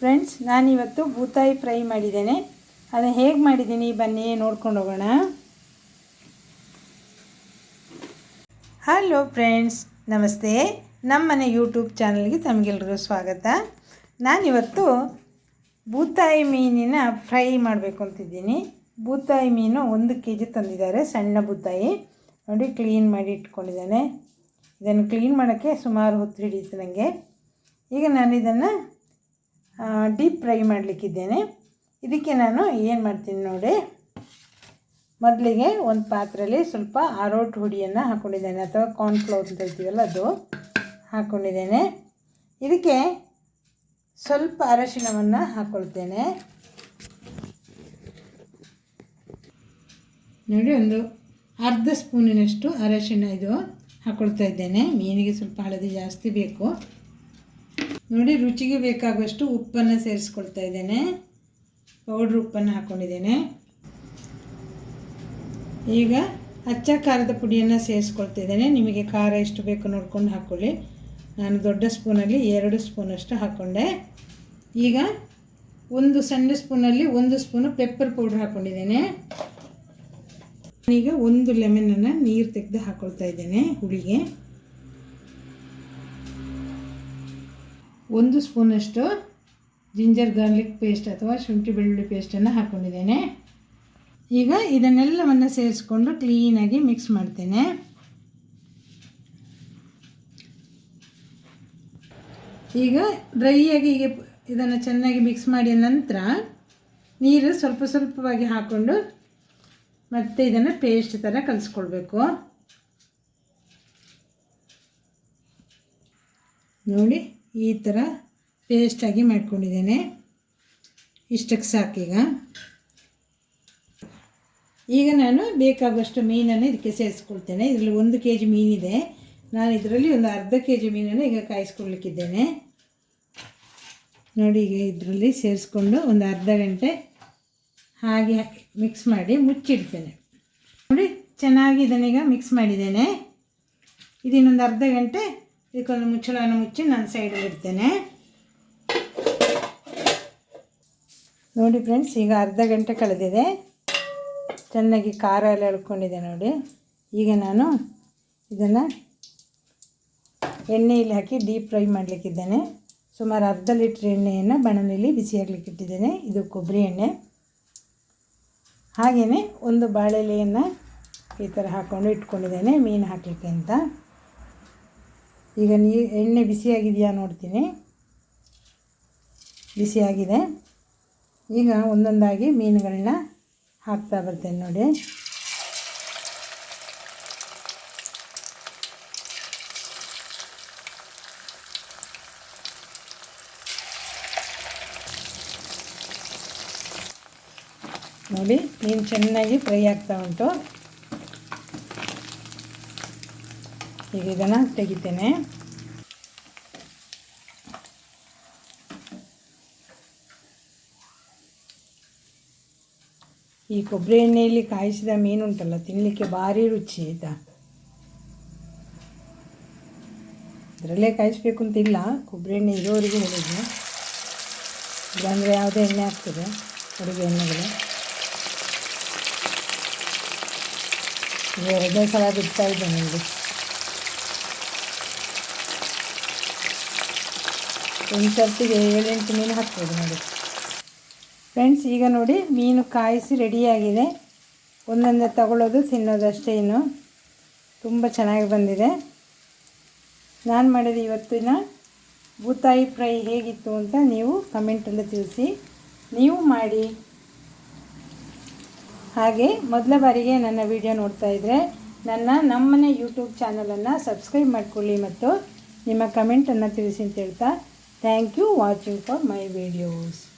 Friends ನಾನಿವತ್ತು ಬೂತಾಯಿ fry ಮಾಡಿದ್ದೇನೆ. ಅದನ್ನು ಹೇಗೆ ಮಾಡಿದ್ದೀನಿ ಬನ್ನಿ ನೋಡ್ಕೊಂಡು ಹೋಗೋಣ. ಹಲೋ ಫ್ರೆಂಡ್ಸ್ ನಮಸ್ತೆ. ನಮ್ಮನೆ ಯೂಟ್ಯೂಬ್ ಚಾನಲ್ಗೆ ತಮಗೆಲ್ರಿಗೂ ಸ್ವಾಗತ. ನಾನಿವತ್ತು ಬೂತಾಯಿ ಮೀನಿನ ಫ್ರೈ ಮಾಡಬೇಕು ಅಂತಿದ್ದೀನಿ. ಬೂತಾಯಿ ಮೀನು ಒಂದು ಕೆ ಜಿ ತಂದಿದ್ದಾರೆ, ಸಣ್ಣ ಬೂತಾಯಿ ನೋಡಿ, ಕ್ಲೀನ್ ಮಾಡಿ ಇಟ್ಕೊಂಡಿದ್ದಾನೆ. ಇದನ್ನು ಕ್ಲೀನ್ ಮಾಡೋಕ್ಕೆ ಸುಮಾರು ಹೊತ್ತು ಹಿಡಿಯುತ್ತೆ ನನಗೆ ಈಗ ನಾನು ಇದನ್ನು ಡೀಪ್ ಫ್ರೈ ಮಾಡಲಿಕ್ಕಿದ್ದೇನೆ. ಇದಕ್ಕೆ ನಾನು ಏನು ಮಾಡ್ತೀನಿ ನೋಡಿ, ಮೊದಲಿಗೆ ಒಂದು ಪಾತ್ರೆಯಲ್ಲಿ ಸ್ವಲ್ಪ ಆರೋಟ್ ಹುಡಿಯನ್ನು ಹಾಕ್ಕೊಂಡಿದ್ದೇನೆ ಅಥವಾ ಕಾರ್ನ್ಫ್ಲೋರ್ ಅಂತ ಹೇಳ್ತೀವಲ್ಲ ಅದು ಹಾಕ್ಕೊಂಡಿದ್ದೇನೆ ಇದಕ್ಕೆ ಸ್ವಲ್ಪ ಅರಶಿನವನ್ನು ಹಾಕ್ಕೊಳ್ತೇನೆ ನೋಡಿ, ಒಂದು ಅರ್ಧ ಸ್ಪೂನಿನಷ್ಟು ಅರಶಿನ ಇದು ಹಾಕ್ಕೊಳ್ತಾ ಇದ್ದೇನೆ. ಮೀನಿಗೆ ಸ್ವಲ್ಪ ಹಳದಿ ಜಾಸ್ತಿ ಬೇಕು. ನೋಡಿ ರುಚಿಗೆ ಬೇಕಾಗುವಷ್ಟು ಉಪ್ಪನ್ನು ಸೇರಿಸ್ಕೊಳ್ತಾ ಇದ್ದೇನೆ. ಪೌಡ್ರ್ ಉಪ್ಪನ್ನು ಹಾಕ್ಕೊಂಡಿದ್ದೇನೆ ಈಗ ಹಚ್ಚ ಖಾರದ ಪುಡಿಯನ್ನು ಸೇರಿಸ್ಕೊಳ್ತಾ ಇದ್ದೇನೆ. ನಿಮಗೆ ಖಾರ ಎಷ್ಟು ಬೇಕು ನೋಡ್ಕೊಂಡು ಹಾಕ್ಕೊಳ್ಳಿ ನಾನು ದೊಡ್ಡ ಸ್ಪೂನಲ್ಲಿ ಎರಡು ಸ್ಪೂನಷ್ಟು ಹಾಕ್ಕೊಂಡೆ ಈಗ ಒಂದು ಸಣ್ಣ ಸ್ಪೂನಲ್ಲಿ ಒಂದು ಸ್ಪೂನು ಪೆಪ್ಪರ್ ಪೌಡ್ರ್ ಹಾಕ್ಕೊಂಡಿದ್ದೇನೆ ಈಗ ಒಂದು ಲೆಮನನ್ನು ನೀರು ತೆಗೆದು ಹಾಕ್ಕೊಳ್ತಾ ಇದ್ದೇನೆ ಹುಳಿಗೆ. ಒಂದು ಸ್ಪೂನಷ್ಟು ಜಿಂಜರ್ ಗಾರ್ಲಿಕ್ ಪೇಸ್ಟ್ ಅಥವಾ ಶುಂಠಿ ಬೆಳ್ಳುಳ್ಳಿ ಪೇಸ್ಟನ್ನು ಹಾಕ್ಕೊಂಡಿದ್ದೇನೆ ಈಗ ಇದನ್ನೆಲ್ಲವನ್ನು ಸೇರಿಸ್ಕೊಂಡು ಕ್ಲೀನಾಗಿ ಮಿಕ್ಸ್ ಮಾಡ್ತೇನೆ. ಈಗ ಡ್ರೈಯಾಗಿ ಹೀಗೆ ಇದನ್ನು ಚೆನ್ನಾಗಿ ಮಿಕ್ಸ್ ಮಾಡಿದ ನಂತರ ನೀರು ಸ್ವಲ್ಪ ಸ್ವಲ್ಪವಾಗಿ ಹಾಕ್ಕೊಂಡು ಮತ್ತೆ ಇದನ್ನು ಪೇಸ್ಟ್ ಥರ ಕಲಿಸ್ಕೊಳ್ಬೇಕು. ನೋಡಿ ಈ ಥರ ಪೇಸ್ಟಾಗಿ ಮಾಡ್ಕೊಂಡಿದ್ದೇನೆ. ಇಷ್ಟಕ್ಕೆ ಸಾಕೀಗ ಈಗ. ನಾನು ಬೇಕಾಗುವಷ್ಟು ಮೀನನ್ನು ಇದಕ್ಕೆ ಸೇರಿಸ್ಕೊಳ್ತೇನೆ. ಇದರಲ್ಲಿ ಒಂದು ಕೆ ಜಿ ಮೀನಿದೆ. ನಾನು ಇದರಲ್ಲಿ ಒಂದು ಅರ್ಧ ಕೆ ಜಿ ಮೀನನ್ನು ಈಗ ಕಾಯಿಸ್ಕೊಳ್ಲಿಕ್ಕಿದ್ದೇನೆ. ನೋಡಿ ಈಗ ಇದರಲ್ಲಿ ಸೇರಿಸ್ಕೊಂಡು ಒಂದು ಅರ್ಧ ಗಂಟೆ ಹಾಗೆ ಮಿಕ್ಸ್ ಮಾಡಿ ಮುಚ್ಚಿಡ್ತೇನೆ. ನೋಡಿ ಚೆನ್ನಾಗಿ ಇದನ್ನೀಗ ಮಿಕ್ಸ್ ಮಾಡಿದ್ದೇನೆ. ಇದಿನ್ನೊಂದು ಅರ್ಧ ಗಂಟೆ ಇದಕ್ಕೊಂದು ಮುಚ್ಚಳವನ್ನು ಮುಚ್ಚಿ ನಾನು ಸೈಡಲ್ಲಿ ಇಡ್ತೇನೆ. ನೋಡಿ ಫ್ರೆಂಡ್ಸ್ ಈಗ ಅರ್ಧ ಗಂಟೆ ಕಳೆದಿದೆ. ಚೆನ್ನಾಗಿ ಖಾರ ಎಲ್ಲ ಎಳ್ಕೊಂಡಿದೆ ನೋಡಿ. ಈಗ ನಾನು ಇದನ್ನು ಎಣ್ಣೆಯಲ್ಲಿ ಹಾಕಿ ಡೀಪ್ ಫ್ರೈ ಮಾಡಲಿಕ್ಕಿದ್ದೇನೆ ಸುಮಾರು ಅರ್ಧ ಲೀಟ್ರ್ ಎಣ್ಣೆಯನ್ನು ಬಿಸಿ ಬಿಸಿಯಾಗಲಿಕ್ಕೆ ಇಟ್ಟಿದ್ದೇನೆ. ಇದು ಕೊಬ್ಬರಿ ಎಣ್ಣೆ. ಹಾಗೆಯೇ ಒಂದು ಬಾಳೆಲೆಯನ್ನು ಈ ಥರ ಹಾಕ್ಕೊಂಡು ಇಟ್ಕೊಂಡಿದ್ದೇನೆ, ಮೀನು ಹಾಕಲಿಕ್ಕೆ ಅಂತ. ಈಗ ನೀ ಎಣ್ಣೆ ಬಿಸಿಯಾಗಿದೆಯಾ ನೋಡ್ತೀನಿ. ಬಿಸಿಯಾಗಿದೆ. ಈಗ ಒಂದೊಂದಾಗಿ ಮೀನುಗಳನ್ನ ಹಾಕ್ತಾ ಬರ್ತೇನೆ ನೋಡಿ. ನೋಡಿ, ಮೀನು ಚೆನ್ನಾಗಿ ಫ್ರೈ ಆಗ್ತಾ ಉಂಟು. ಈಗ ಇದನ್ನು ತೆಗಿತೇನೆ. ಈ ಕೊಬ್ಬರಿ ಎಣ್ಣೆಯಲ್ಲಿ ಕಾಯಿಸಿದ ಮೀನು ಉಂಟಲ್ಲ ತಿನ್ನಲಿಕ್ಕೆ ಭಾರಿ ರುಚಿ ಆಯಿತಾ? ಅದರಲ್ಲೇ ಕಾಯಿಸ್ಬೇಕು ಅಂತಿಲ್ಲ ಕೊಬ್ಬರಿ ಎಣ್ಣೆ ಇರೋವರೆಗೂ ಹೇಳಿದ್ದೆ ಇಲ್ಲಾಂದರೆ ಯಾವುದೇ ಎಣ್ಣೆ ಆಗ್ತದೆ ಅಡುಗೆ ಎಣ್ಣೆಗಳು. ಎರಡನೇ ಸಲ ಬಿಡ್ತಾ ಇದ್ದೆ ನನಗೆ ಒಂದು ಸರ್ತಿಗೆ ಏಳೆಂಟು ಮೀನು ಹಾಕ್ಬೋದು ನೋಡಿ. ಫ್ರೆಂಡ್ಸ್ ಈಗ ನೋಡಿ ಮೀನು ಕಾಯಿಸಿ ರೆಡಿಯಾಗಿದೆ ಒಂದೊಂದೇ ತಗೊಳ್ಳೋದು, ತಿನ್ನೋದು ಅಷ್ಟೇ ಇನ್ನು. ತುಂಬ ಚೆನ್ನಾಗಿ ಬಂದಿದೆ. ನಾನು ಮಾಡಿದ ಇವತ್ತಿನ ಬೂತಾಯಿ ಫ್ರೈ ಹೇಗಿತ್ತು ಅಂತ ನೀವು ಕಮೆಂಟಲ್ಲಿ ತಿಳಿಸಿ. ನೀವು ಮಾಡಿ. ಹಾಗೆ ಮೊದಲ ಬಾರಿಗೆ ನನ್ನ ವಿಡಿಯೋ ನೋಡ್ತಾ ಇದ್ದರೆ ನನ್ನ ನಮ್ಮನೆ ಯೂಟ್ಯೂಬ್ ಚಾನಲನ್ನು ಸಬ್ಸ್ಕ್ರೈಬ್ ಮಾಡಿಕೊಳ್ಳಿ ಮತ್ತು ನಿಮ್ಮ ಕಮೆಂಟನ್ನು ತಿಳಿಸಿ ಅಂತ ಹೇಳ್ತಾ Thank you watching for my videos.